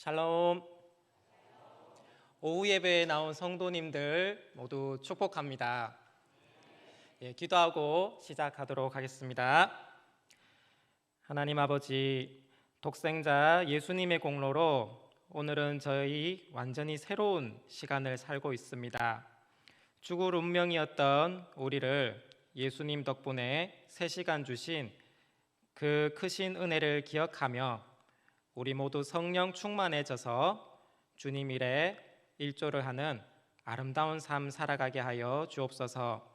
샬롬. 오후 예배에 나온 성도님들 모두 축복합니다. 예, 기도하고 시작하도록 하겠습니다. 하나님 아버지, 독생자 예수님의 공로로 오늘은 저희 완전히 새로운 시간을 살고 있습니다. 죽을 운명이었던 우리를 예수님 덕분에 새 시간 주신 그 크신 은혜를 기억하며 우리 모두 성령 충만해져서 주님 일에 일조를 하는 아름다운 삶 살아가게 하여 주옵소서.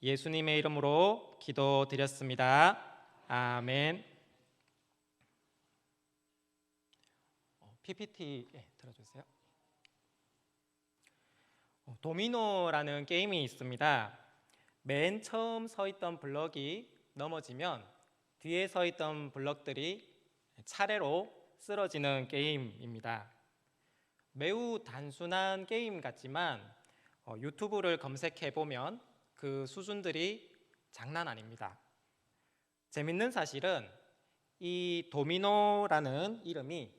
예수님의 이름으로 기도드렸습니다. 아멘. 어, PPT 예, 들어주세요. 어, 도미노라는 게임이 있습니다. 맨 처음 서 있던 블럭이 넘어지면 뒤에 서 있던 블럭들이 차례로 쓰러지는 게임입니다. 매우 단순한 게임 같지만 어, 유튜브를 검색해 보면 그 수준들이 장난 아닙니다. 재밌는 사실은 이 도미노라는 이름이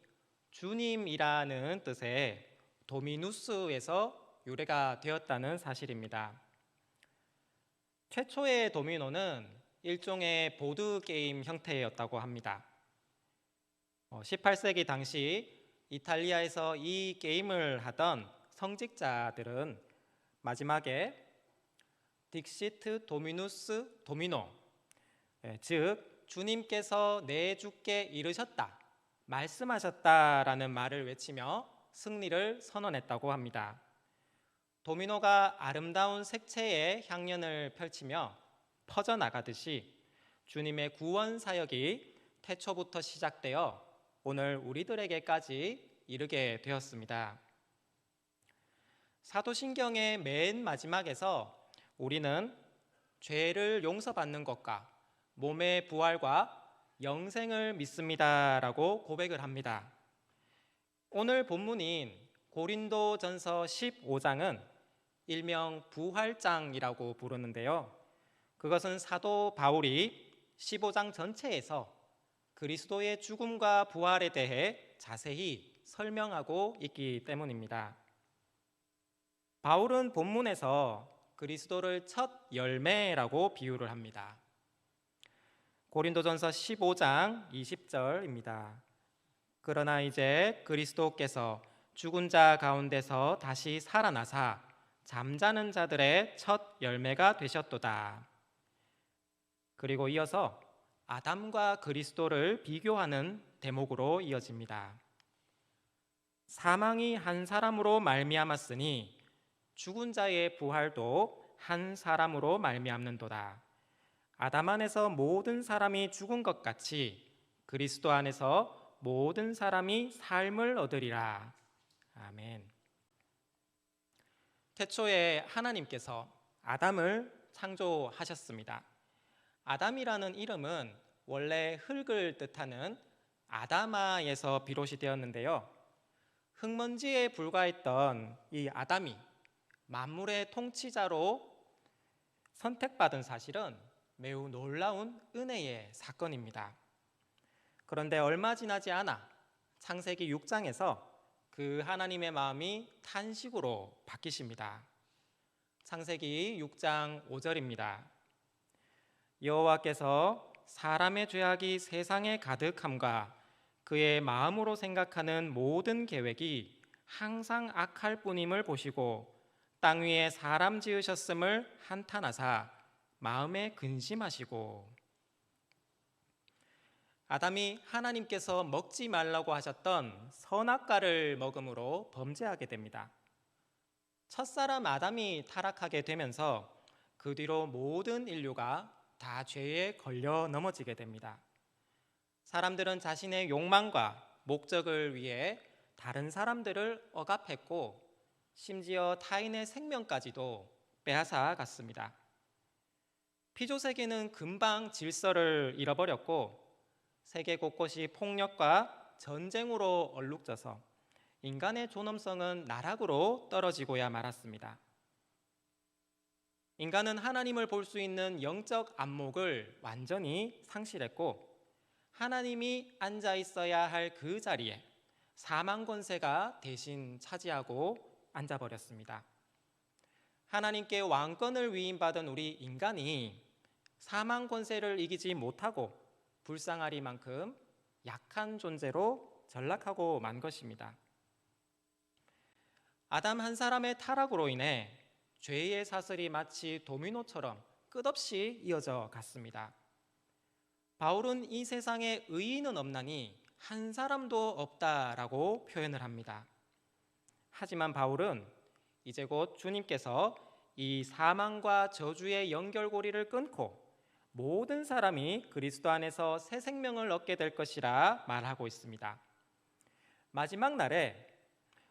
주님이라는 뜻의 도미누스에서 유래가 되었다는 사실입니다. 최초의 도미노는 일종의 보드 게임 형태였다고 합니다. 18세기 당시 이탈리아에서 이 게임을 하던 성직자들은 마지막에 딕시트 도미누스 도미노 예, 즉 주님께서 내 주께 이르셨다 말씀하셨다라는 말을 외치며 승리를 선언했다고 합니다. 도미노가 아름다운 색채의 향연을 펼치며 퍼져나가듯이 주님의 구원 사역이 태초부터 시작되어 오늘 우리들에게까지 이르게 되었습니다. 사도신경의 맨 마지막에서 우리는 죄를 용서받는 것과 몸의 부활과 영생을 믿습니다라고 고백을 합니다. 오늘 본문인 고린도전서 15장은 일명 부활장이라고 부르는데요. 그것은 사도 바울이 15장 전체에서 그리스도의 죽음과 부활에 대해 자세히 설명하고 있기 때문입니다. 바울은 본문에서 그리스도를 첫 열매라고 비유를 합니다. 고린도전서 15장 20절입니다. 그러나 이제 그리스도께서 죽은 자 가운데서 다시 살아나사 잠자는 자들의 첫 열매가 되셨도다. 그리고 이어서 아담과 그리스도를 비교하는 대목으로 이어집니다. 사망이 한 사람으로 말미암았으니 죽은 자의 부활도 한 사람으로 말미암는도다. 아담 안에서 모든 사람이 죽은 것 같이 그리스도 안에서 모든 사람이 삶을 얻으리라. 아멘. 태초에 하나님께서 아담을 창조하셨습니다. 아담이라는 이름은 원래 흙을 뜻하는 아다마에서 비롯이 되었는데요. 흙먼지에 불과했던 이 아담이 만물의 통치자로 선택받은 사실은 매우 놀라운 은혜의 사건입니다. 그런데 얼마 지나지 않아 창세기 6장에서 그 하나님의 마음이 탄식으로 바뀌십니다. 창세기 6장 5절입니다. 여호와께서 사람의 죄악이 세상에 가득함과 그의 마음으로 생각하는 모든 계획이 항상 악할 뿐임을 보시고 땅 위에 사람 지으셨음을 한탄하사 마음에 근심하시고 아담이 하나님께서 먹지 말라고 하셨던 선악과를 먹음으로 범죄하게 됩니다. 첫사람 아담이 타락하게 되면서 그 뒤로 모든 인류가 다 죄에 걸려 넘어지게 됩니다. 사람들은 자신의 욕망과 목적을 위해 다른 사람들을 억압했고 심지어 타인의 생명까지도 빼앗아 갔습니다. 피조 세계는 금방 질서를 잃어버렸고 세계 곳곳이 폭력과 전쟁으로 얼룩져서 인간의 존엄성은 나락으로 떨어지고야 말았습니다. 인간은 하나님을 볼 수 있는 영적 안목을 완전히 상실했고 하나님이 앉아 있어야 할 그 자리에 사망 권세가 대신 차지하고 앉아 버렸습니다. 하나님께 왕권을 위임받은 우리 인간이 사망 권세를 이기지 못하고 불쌍하리만큼 약한 존재로 전락하고 만 것입니다. 아담 한 사람의 타락으로 인해 죄의 사슬이 마치 도미노처럼 끝없이 이어져 갔습니다. 바울은 이 세상에 의인은 없나니 한 사람도 없다라고 표현을 합니다. 하지만 바울은 이제 곧 주님께서 이 사망과 저주의 연결고리를 끊고 모든 사람이 그리스도 안에서 새 생명을 얻게 될 것이라 말하고 있습니다. 마지막 날에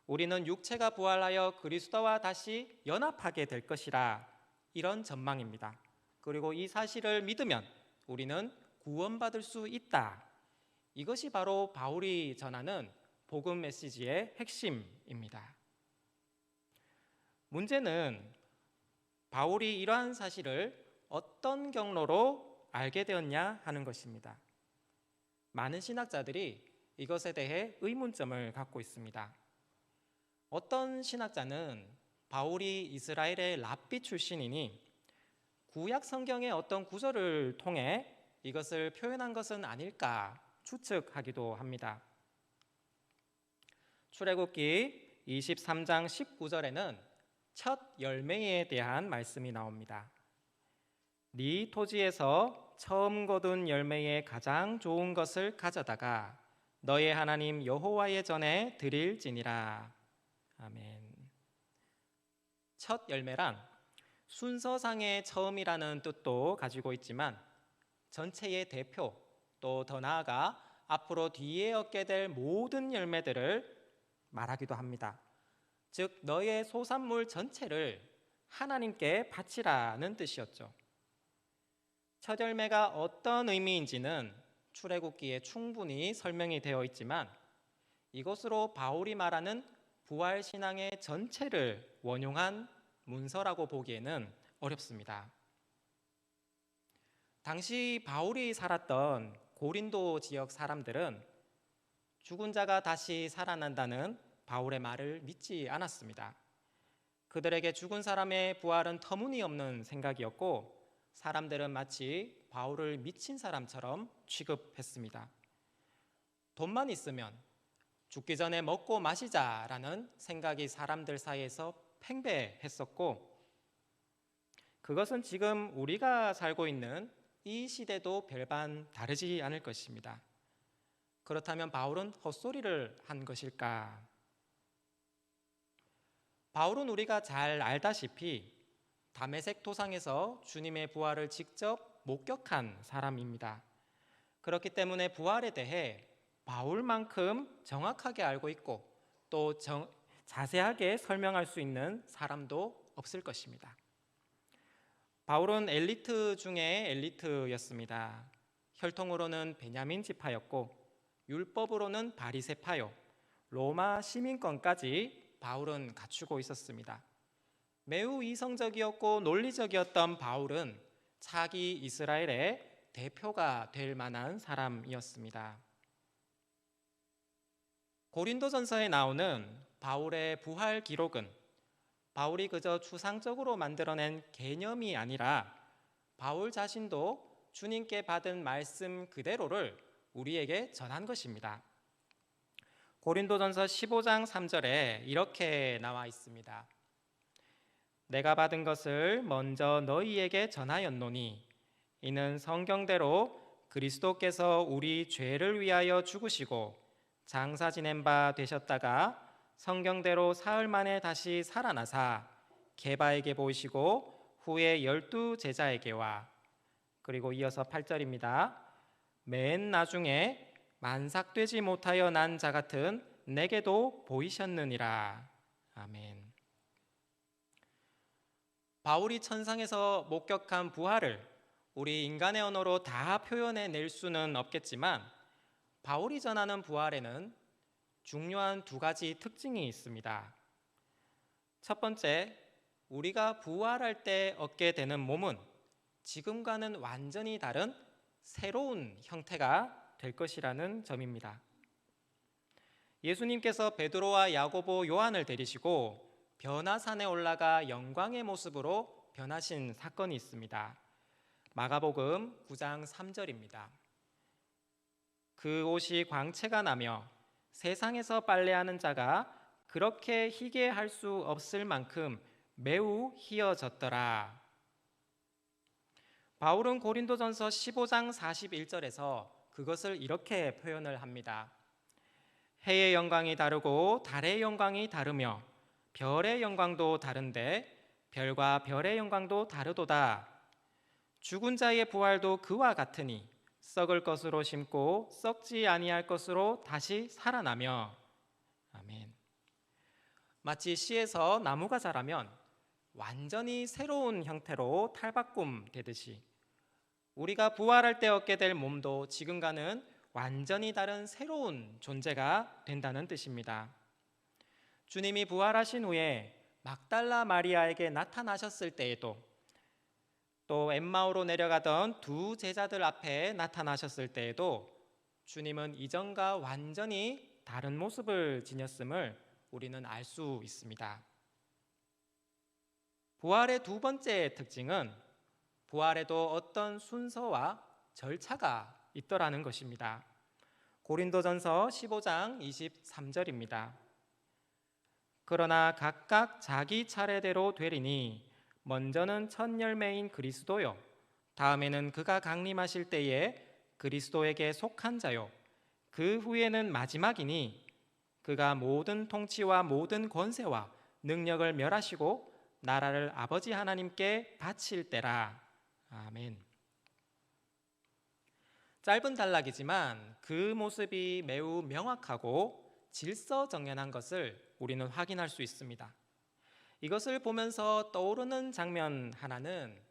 우리는 육체가 부활하여 그리스도와 다시 연합하게 될 것이라 이런 전망입니다. 그리고 이 사실을 믿으면 우리는 구원받을 수 있다. 이것이 바로 바울이 전하는 복음 메시지의 핵심입니다. 문제는 바울이 이러한 사실을 어떤 경로로 알게 되었냐 하는 것입니다. 많은 신학자들이 이것에 대해 의문점을 갖고 있습니다. 어떤 신학자는 바울이 이스라엘의 랍비 출신이니 구약 성경의 어떤 구절을 통해 이것을 표현한 것은 아닐까 추측하기도 합니다. 출애굽기 23장 19절에는 첫 열매에 대한 말씀이 나옵니다. 네 토지에서 처음 거둔 열매의 가장 좋은 것을 가져다가 너의 하나님 여호와의 전에 드릴지니라. 아멘. 첫 열매란 순서상의 처음이라는 뜻도 가지고 있지만 전체의 대표 또 더 나아가 앞으로 뒤에 얻게 될 모든 열매들을 말하기도 합니다. 즉 너의 소산물 전체를 하나님께 바치라는 뜻이었죠. 첫 열매가 어떤 의미인지는 출애굽기에 충분히 설명이 되어 있지만 이것으로 바울이 말하는 부활 신앙의 전체를 원용한 문서라고 보기에는 어렵습니다. 당시 바울이 살았던 고린도 지역 사람들은 죽은 자가 다시 살아난다는 바울의 말을 믿지 않았습니다. 그들에게 죽은 사람의 부활은 터무니없는 생각이었고 사람들은 마치 바울을 미친 사람처럼 취급했습니다. 돈만 있으면 죽기 전에 먹고 마시자라는 생각이 사람들 사이에서 팽배했었고 그것은 지금 우리가 살고 있는 이 시대도 별반 다르지 않을 것입니다. 그렇다면 바울은 헛소리를 한 것일까? 바울은 우리가 잘 알다시피 담에색 도상에서 주님의 부활을 직접 목격한 사람입니다. 그렇기 때문에 부활에 대해 바울만큼 정확하게 알고 있고 또 정, 자세하게 설명할 수 있는 사람도 없을 것입니다. 바울은 엘리트 중에 엘리트였습니다. 혈통으로는 베냐민 지파였고 율법으로는 바리세파요. 로마 시민권까지 바울은 갖추고 있었습니다. 매우 이성적이었고 논리적이었던 바울은 차기 이스라엘의 대표가 될 만한 사람이었습니다. 고린도전서에 나오는 바울의 부활 기록은 바울이 그저 추상적으로 만들어낸 개념이 아니라 바울 자신도 주님께 받은 말씀 그대로를 우리에게 전한 것입니다. 고린도전서 15장 3절에 이렇게 나와 있습니다. 내가 받은 것을 먼저 너희에게 전하였노니 이는 성경대로 그리스도께서 우리 죄를 위하여 죽으시고 장사 지낸 바 되셨다가 성경대로 사흘 만에 다시 살아나사 개바에게 보이시고 후에 열두 제자에게와 그리고 이어서 8절입니다. 맨 나중에 만삭되지 못하여 난 자 같은 내게도 보이셨느니라. 아멘. 바울이 천상에서 목격한 부활을 우리 인간의 언어로 다 표현해 낼 수는 없겠지만 바울이 전하는 부활에는 중요한 두 가지 특징이 있습니다. 첫 번째, 우리가 부활할 때 얻게 되는 몸은 지금과는 완전히 다른 새로운 형태가 될 것이라는 점입니다. 예수님께서 베드로와 야고보, 요한을 데리시고 변화산에 올라가 영광의 모습으로 변하신 사건이 있습니다. 마가복음 9장 3절입니다. 그 옷이 광채가 나며 세상에서 빨래하는 자가 그렇게 희게 할 수 없을 만큼 매우 희어졌더라. 바울은 고린도전서 15장 41절에서 그것을 이렇게 표현을 합니다. 해의 영광이 다르고 달의 영광이 다르며 별의 영광도 다른데 별과 별의 영광도 다르도다. 죽은 자의 부활도 그와 같으니 썩을 것으로 심고 썩지 아니할 것으로 다시 살아나며 아멘. 마치 시에서 나무가 자라면 완전히 새로운 형태로 탈바꿈 되듯이 우리가 부활할 때 얻게 될 몸도 지금과는 완전히 다른 새로운 존재가 된다는 뜻입니다. 주님이 부활하신 후에 막달라 마리아에게 나타나셨을 때에도 또 엠마오로 내려가던 두 제자들 앞에 나타나셨을 때에도 주님은 이전과 완전히 다른 모습을 지녔음을 우리는 알 수 있습니다. 부활의 두 번째 특징은 부활에도 어떤 순서와 절차가 있더라는 것입니다. 고린도전서 15장 23절입니다. 그러나 각각 자기 차례대로 되리니 먼저는 첫 열매인 그리스도요 다음에는 그가 강림하실 때에 그리스도에게 속한 자요 그 후에는 마지막이니 그가 모든 통치와 모든 권세와 능력을 멸하시고 나라를 아버지 하나님께 바칠 때라 아멘. 짧은 단락이지만 그 모습이 매우 명확하고 질서정연한 것을 우리는 확인할 수 있습니다. 이것을 보면서 떠오르는 장면 하나는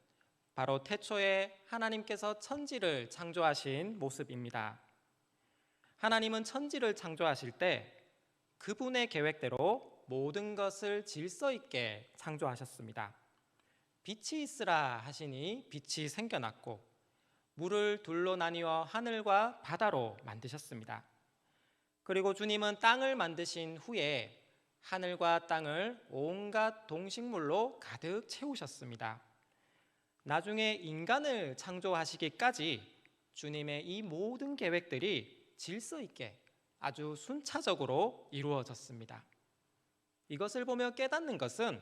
바로 태초에 하나님께서 천지를 창조하신 모습입니다. 하나님은 천지를 창조하실 때 그분의 계획대로 모든 것을 질서 있게 창조하셨습니다. 빛이 있으라 하시니 빛이 생겨났고 물을 둘로 나뉘어 하늘과 바다로 만드셨습니다. 그리고 주님은 땅을 만드신 후에 하늘과 땅을 온갖 동식물로 가득 채우셨습니다. 나중에 인간을 창조하시기까지 주님의 이 모든 계획들이 질서 있게 아주 순차적으로 이루어졌습니다. 이것을 보며 깨닫는 것은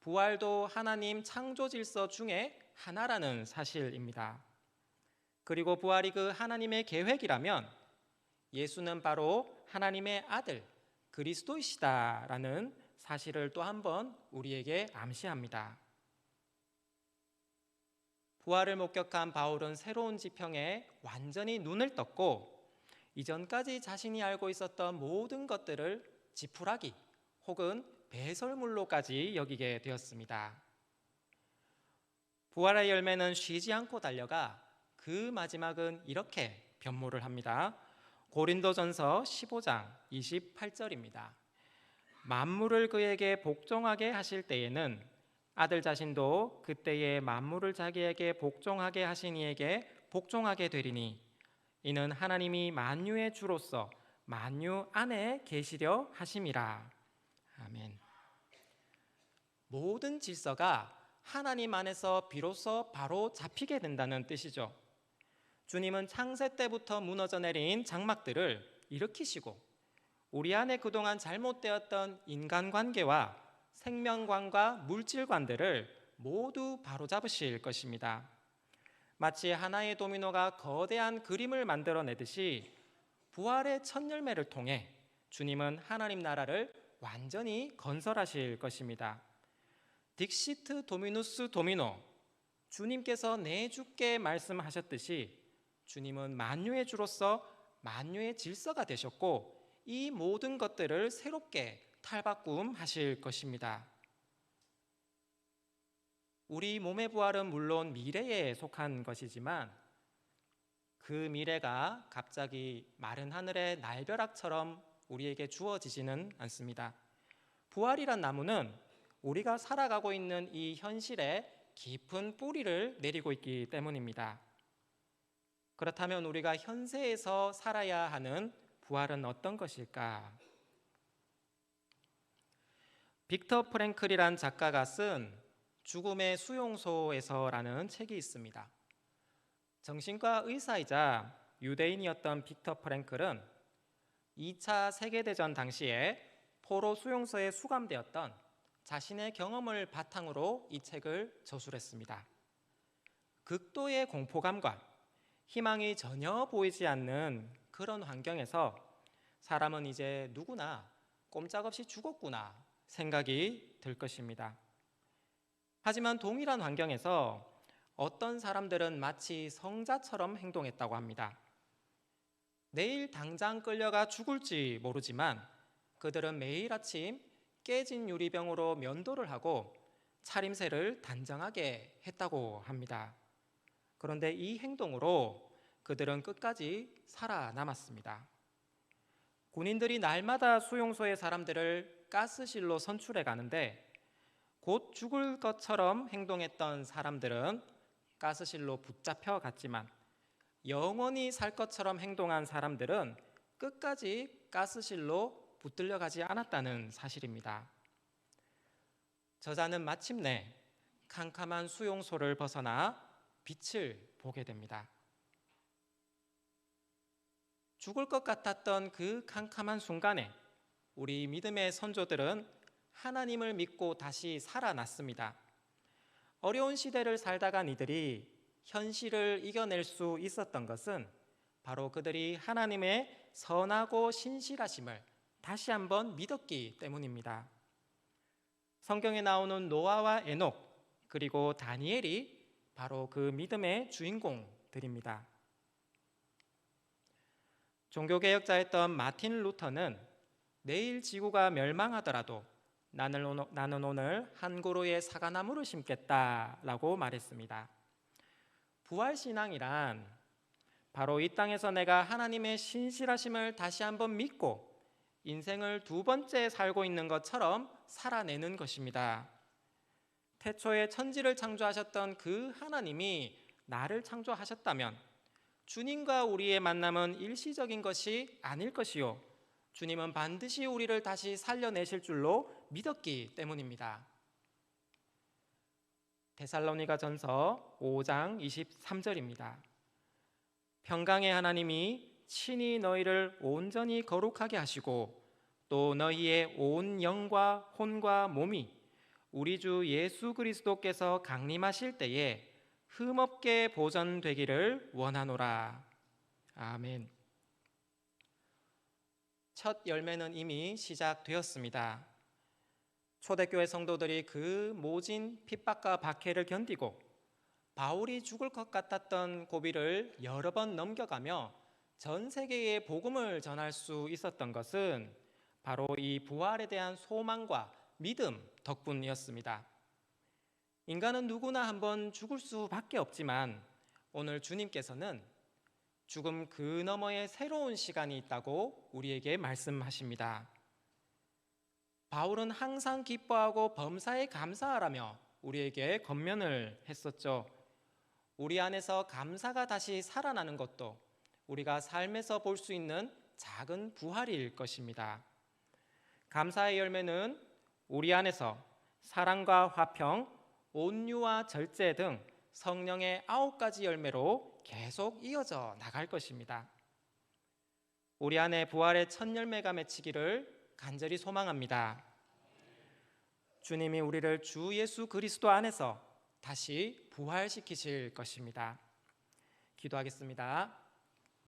부활도 하나님 창조 질서 중에 하나라는 사실입니다. 그리고 부활이 그 하나님의 계획이라면 예수는 바로 하나님의 아들 그리스도이시다라는 사실을 또 한 번 우리에게 암시합니다. 부활을 목격한 바울은 새로운 지평에 완전히 눈을 떴고 이전까지 자신이 알고 있었던 모든 것들을 지푸라기 혹은 배설물로까지 여기게 되었습니다. 부활의 열매는 쉬지 않고 달려가 그 마지막은 이렇게 변모를 합니다. 고린도전서 15장 28절입니다. 만물을 그에게 복종하게 하실 때에는 아들 자신도 그때에 만물을 자기에게 복종하게 하신 이에게 복종하게 되리니 이는 하나님이 만유의 주로서 만유 안에 계시려 하심이라. 아멘. 모든 질서가 하나님 안에서 비로소 바로 잡히게 된다는 뜻이죠. 주님은 창세 때부터 무너져 내린 장막들을 일으키시고 우리 안에 그동안 잘못되었던 인간관계와 생명관과 물질관들을 모두 바로잡으실 것입니다. 마치 하나의 도미노가 거대한 그림을 만들어내듯이 부활의 첫 열매를 통해 주님은 하나님 나라를 완전히 건설하실 것입니다. 딕시트 도미누스 도미노 주님께서 내 주께 말씀하셨듯이 주님은 만유의 주로서 만유의 질서가 되셨고 이 모든 것들을 새롭게 탈바꿈 하실 것입니다. 우리 몸의 부활은 물론 미래에 속한 것이지만 그 미래가 갑자기 마른 하늘의 날벼락처럼 우리에게 주어지지는 않습니다. 부활이란 나무는 우리가 살아가고 있는 이 현실에 깊은 뿌리를 내리고 있기 때문입니다. 그렇다면 우리가 현세에서 살아야 하는 부활은 어떤 것일까? 빅터 프랭클이란 작가가 쓴 죽음의 수용소에서라는 책이 있습니다. 정신과 의사이자 유대인이었던 빅터 프랭클은 2차 세계대전 당시에 포로 수용소에 수감되었던 자신의 경험을 바탕으로 이 책을 저술했습니다. 극도의 공포감과 희망이 전혀 보이지 않는 그런 환경에서 사람은 이제 누구나 꼼짝없이 죽었구나 생각이 들 것입니다. 하지만 동일한 환경에서 어떤 사람들은 마치 성자처럼 행동했다고 합니다. 내일 당장 끌려가 죽을지 모르지만 그들은 매일 아침 깨진 유리병으로 면도를 하고 차림새를 단정하게 했다고 합니다. 그런데 이 행동으로 그들은 끝까지 살아남았습니다. 군인들이 날마다 수용소의 사람들을 가스실로 선출해 가는데 곧 죽을 것처럼 행동했던 사람들은 가스실로 붙잡혀 갔지만 영원히 살 것처럼 행동한 사람들은 끝까지 가스실로 붙들려 가지 않았다는 사실입니다. 저자는 마침내 캄캄한 수용소를 벗어나 빛을 보게 됩니다. 죽을 것 같았던 그 캄캄한 순간에 우리 믿음의 선조들은 하나님을 믿고 다시 살아났습니다. 어려운 시대를 살다간 이들이 현실을 이겨낼 수 있었던 것은 바로 그들이 하나님의 선하고 신실하심을 다시 한번 믿었기 때문입니다. 성경에 나오는 노아와 에녹 그리고 다니엘이 바로 그 믿음의 주인공들입니다. 종교개혁자였던 마틴 루터는 내일 지구가 멸망하더라도 나는 오늘, 나는 오늘 한 그루의 사과나무를 심겠다라고 말했습니다. 부활신앙이란 바로 이 땅에서 내가 하나님의 신실하심을 다시 한번 믿고 인생을 두 번째 살고 있는 것처럼 살아내는 것입니다. 태초에 천지를 창조하셨던 그 하나님이 나를 창조하셨다면 주님과 우리의 만남은 일시적인 것이 아닐 것이요. 주님은 반드시 우리를 다시 살려내실 줄로 믿었기 때문입니다. 데살로니가 전서 5장 23절입니다. 평강의 하나님이 친히 너희를 온전히 거룩하게 하시고 또 너희의 온 영과 혼과 몸이 우리 주 예수 그리스도께서 강림하실 때에 흠없게 보존되기를 원하노라. 아멘. 첫 열매는 이미 시작되었습니다. 초대교회 성도들이 그 모진 핍박과 박해를 견디고 바울이 죽을 것 같았던 고비를 여러 번 넘겨가며 전 세계에 복음을 전할 수 있었던 것은 바로 이 부활에 대한 소망과 믿음 덕분이었습니다. 인간은 누구나 한번 죽을 수밖에 없지만 오늘 주님께서는 죽음 그 너머에 새로운 시간이 있다고 우리에게 말씀하십니다. 바울은 항상 기뻐하고 범사에 감사하라며 우리에게 건면을 했었죠. 우리 안에서 감사가 다시 살아나는 것도 우리가 삶에서 볼 수 있는 작은 부활일 것입니다. 감사의 열매는 우리 안에서 사랑과 화평, 온유와 절제 등 성령의 아홉 가지 열매로 계속 이어져 나갈 것입니다. 우리 안에 부활의 첫 열매가 맺히기를 간절히 소망합니다. 주님이 우리를 주 예수 그리스도 안에서 다시 부활시키실 것입니다. 기도하겠습니다.